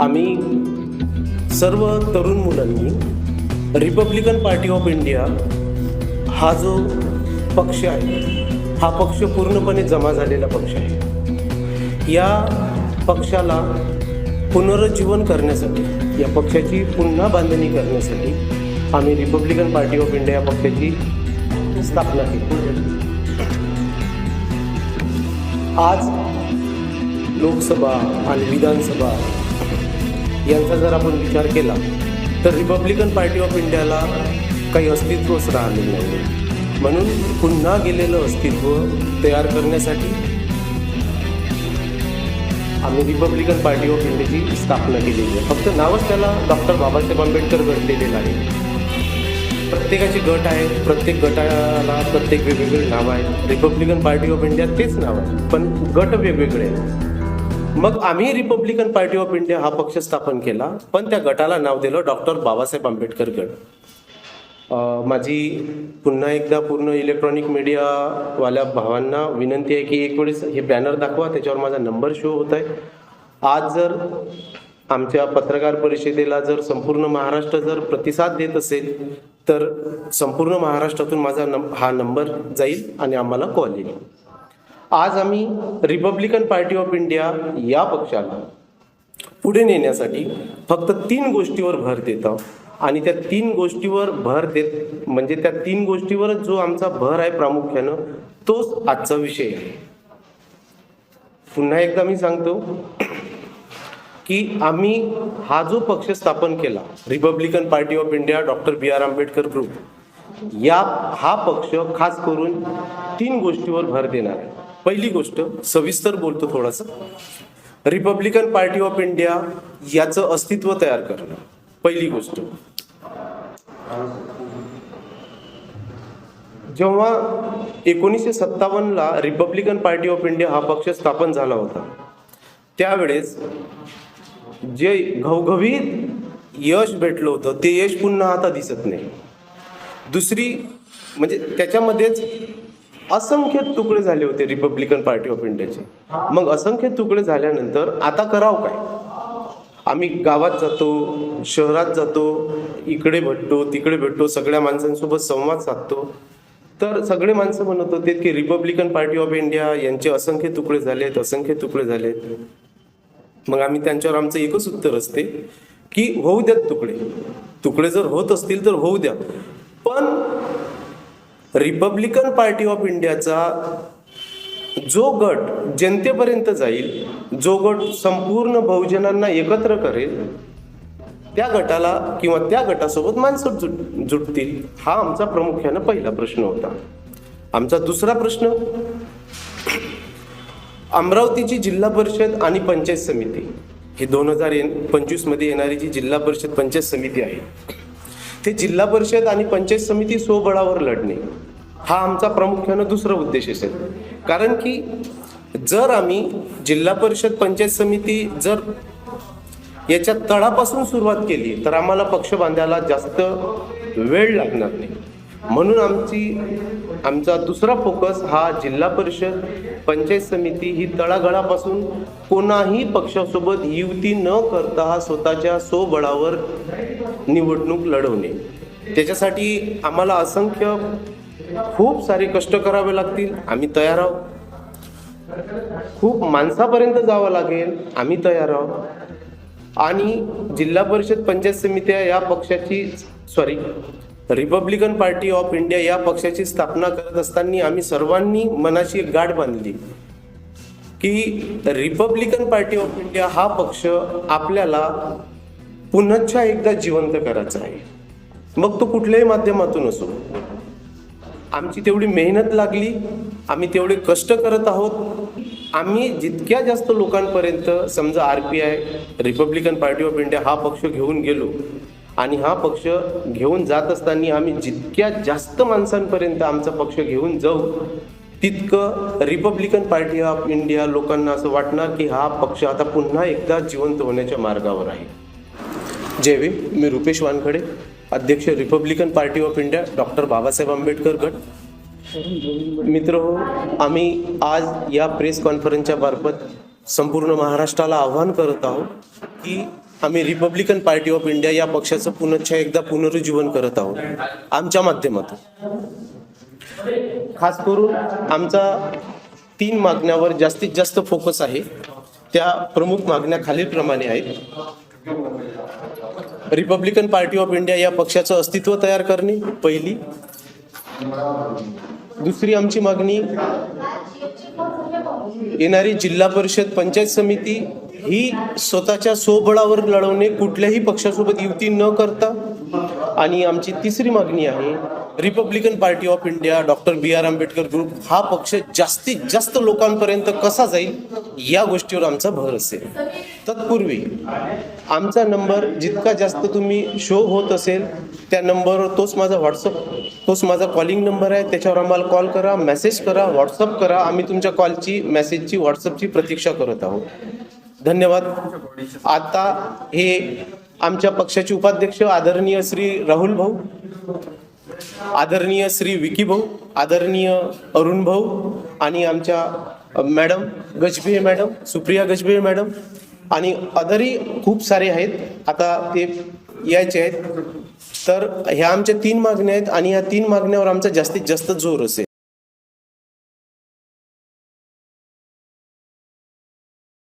आम्ही सर्व तरुण मुलांनी रिपब्लिकन पार्टी ऑफ इंडिया हा जो पक्ष आहे हा पक्ष पूर्णपणे जमा झालेला पक्ष आहे. या पक्षाला पुनरुज्जीवन करण्यासाठी या पक्षाची पुन्हा बांधणी करण्यासाठी आम्ही रिपब्लिकन पार्टी ऑफ इंडिया या पक्षाची स्थापना केली. आज लोकसभा आणि विधानसभा यांचा जर आपण विचार केला तर रिपब्लिकन पार्टी ऑफ इंडियाला काही अस्तित्वच राहिलेलं नाही म्हणून पुन्हा गेलेलं अस्तित्व तयार करण्यासाठी आम्ही रिपब्लिकन पार्टी ऑफ इंडियाची स्थापना केलेली आहे. फक्त नावच त्याला डॉक्टर बाबासाहेब आंबेडकर गट दिलेलं आहे. प्रत्येकाचे गट आहेत प्रत्येक गटाला प्रत्येक वेगवेगळे नाव आहे रिपब्लिकन पार्टी ऑफ इंडिया तेच नाव आहे. पण गट वेगवेगळे आहेत. मग आम्ही रिपब्लिकन पार्टी ऑफ इंडिया हा पक्ष स्थापन केला पण त्या गटाला नाव दिलं डॉक्टर बाबासाहेब आंबेडकर गट. माझी पुन्हा एकदा पूर्ण इलेक्ट्रॉनिक मीडियावाल्या भावांना विनंती आहे की एक वेळेस हे बॅनर दाखवा त्याच्यावर माझा नंबर शो होत आहे. आज जर आमच्या पत्रकार परिषदेला जर संपूर्ण महाराष्ट्र जर प्रतिसाद देत असेल तर संपूर्ण महाराष्ट्रातून माझा नम हा नंबर जाईल आणि आम्हाला कॉल येईल. आज आम्ही रिपब्लिकन पार्टी ऑफ इंडिया या पक्षाला पुढे नेण्यासाठी फक्त तीन गोष्टीवर भर देत आहोत. आणि त्या तीन गोष्टीवर भर देत म्हणजे त्या तीन गोष्टीवरच जो आमचा भर आहे प्रामुख्यानं तोच आजचा विषय आहे. पुन्हा एकदा मी सांगतो की आम्ही हा जो पक्ष स्थापन केला Republican Party of India doctor B R Ambedkar group या हा पक्ष खास करून तीन गोष्टीवर भर देणार आहे. पहिली गोष्ट सविस्तर बोलतो थोडासा. रिपब्लिकन पार्टी ऑफ इंडिया याचं अस्तित्व तयार करणं पहिली गोष्ट. जेव्हा एकोणीसशे सत्तावन्नला रिपब्लिकन पार्टी ऑफ इंडिया हा पक्ष स्थापन झाला होता त्यावेळेस जे घवघवीत यश भेटलं होतं ते यश पुन्हा आता दिसत नाही. दुसरी म्हणजे त्याच्यामध्येच असंख्य तुकडे झाले होते रिपब्लिकन पार्टी ऑफ इंडियाचे मग असंख्य तुकडे झाल्यानंतर आता करावं काय? आम्ही गावात जातो शहरात जातो इकडे भेटतो तिकडे भेटतो सगळ्या माणसांसोबत संवाद साधतो. तर सगळे माणसं म्हणत होते की रिपब्लिकन पार्टी ऑफ इंडिया यांचे असंख्य तुकडे झालेत असंख्य तुकडे झालेत. मग आम्ही त्यांच्यावर आमचं एकच उत्तर असते की होऊ द्यात तुकडे. तुकडे जर होत असतील तर होऊ द्या. पण रिपब्लिकन पार्टी ऑफ इंडियाचा जो गट जनतेपर्यंत जाईल जो गट संपूर्ण बहुजनांना एकत्र करेल त्या गटाला किंवा त्या गटासोबत माणसं जुट जुटतील हा आमचा प्रामुख्यानं पहिला प्रश्न होता. आमचा दुसरा प्रश्न अमरावतीची जिल्हा परिषद आणि पंचायत समिती ही दोन हजार पंचवीसमध्ये येणारी जी जिल्हा परिषद पंचायत समिती आहे ते जिल्हा परिषद आणि पंचायत समिती स्वबळावर लढणे. हा आमचा प्रामुख्यानं दुसरा उद्देश असेल. कारण की जर आम्ही जिल्हा परिषद पंचायत समिती जर याच्या तळापासून सुरुवात केली तर आम्हाला पक्ष बांधायला जास्त वेळ लागणार नाही. म्हणून आमची आमचा दुसरा फोकस हा जिल्हा परिषद पंचायत समिती ही तळागळापासून कोणाही पक्षासोबत युती न करता हा स्वतःच्या स्वबळावर निवडणूक लढवणे. त्याच्यासाठी आम्हाला असंख्य खूप सारे कष्ट करावे लागतील. आम्ही तयार आहोत. खूप माणसापर्यंत जावं लागेल. आम्ही तयार आहोत. आणि जिल्हा परिषद पंचायत समित्या या पक्षाची sorry Republican Party of India या पक्षाची स्थापना करत असताना आम्ही सर्वांनी मनाची एक गाठ बांधली. की रिपब्लिकन पार्टी ऑफ इंडिया हा पक्ष आपल्याला पुनच्छा एकदा जिवंत करायचा आहे. मग तो कुठल्याही माध्यमातून असो आमची तेवढी मेहनत लागली आम्ही तेवढे कष्ट करत आहोत. आम्ही जितक्या जास्त लोकांपर्यंत समजा R P I Republican Party of India हा पक्ष घेऊन गेलो आणि हा पक्ष घेऊन जात असताना आम्ही जितक्या जास्त माणसांपर्यंत आमचा पक्ष घेऊन जाऊ तितकं रिपब्लिकन पार्टी ऑफ इंडिया लोकांना असं वाटणार की हा पक्ष आता पुन्हा एकदा जिवंत होण्याच्या मार्गावर आहे. जय भीम मी रुपेश वानखडे. अध्यक्ष Republican Party of India doctor Babasaheb Ambedkar गट. मित्र हो आम्ही आज या प्रेस कॉन्फरन्सच्या मार्फत संपूर्ण महाराष्ट्राला आव्हान करत आहोत की आम्ही रिपब्लिकन पार्टी ऑफ इंडिया या पक्षाचं पुनश्च एकदा पुनरुज्जीवन करत आहोत आमच्या माध्यमातून. खास करून आमचा तीन मागण्यावर जास्तीत जास्त फोकस आहे त्या प्रमुख मागण्या खालीलप्रमाणे आहेत रिपब्लिकन पार्टी ऑफ इंडिया या पक्षाचं अस्तित्व तयार करणे पहिली. दुसरी आमची मागणी येणारी जिल्हा परिषद पंचायत समिती ही स्वतःच्या स्वबळावर लढवणे कुठल्याही पक्षासोबत युती न करता. आणि आमची तिसरी मागणी आहे Republican Party of India doctor B R Ambedkar group हा पक्ष जास्तीत जास्त लोकांपर्यंत कसा जाईल या गोष्टीवर आमचा भर असेल. तत्पूर्वी आमचा नंबर जितका जास्त तुम्ही शो होत असेल त्या नंबरवर तोच माझा व्हॉट्सअप तोच माझा कॉलिंग नंबर आहे. त्याच्यावर आम्हाला कॉल करा मेसेज करा व्हॉट्सअप करा. आम्ही तुमच्या कॉलची मेसेजची व्हॉट्सअपची प्रतीक्षा करत आहोत. धन्यवाद. आता हे आमच्या पक्षाचे उपाध्यक्ष आदरणीय श्री राहुल भाऊ आदरणीय श्री विकी भाऊ आदरणीय अरुण भाऊ आणि आमच्या madam Gajbe madam Supriya Gajbe madam आणि अदरही खूप सारे आहेत. आता ते यायचे आहेत. तर ह्या आमच्या तीन मागण्या आहेत आणि ह्या तीन मागण्यावर आमचा जास्तीत जास्त जोर असेल.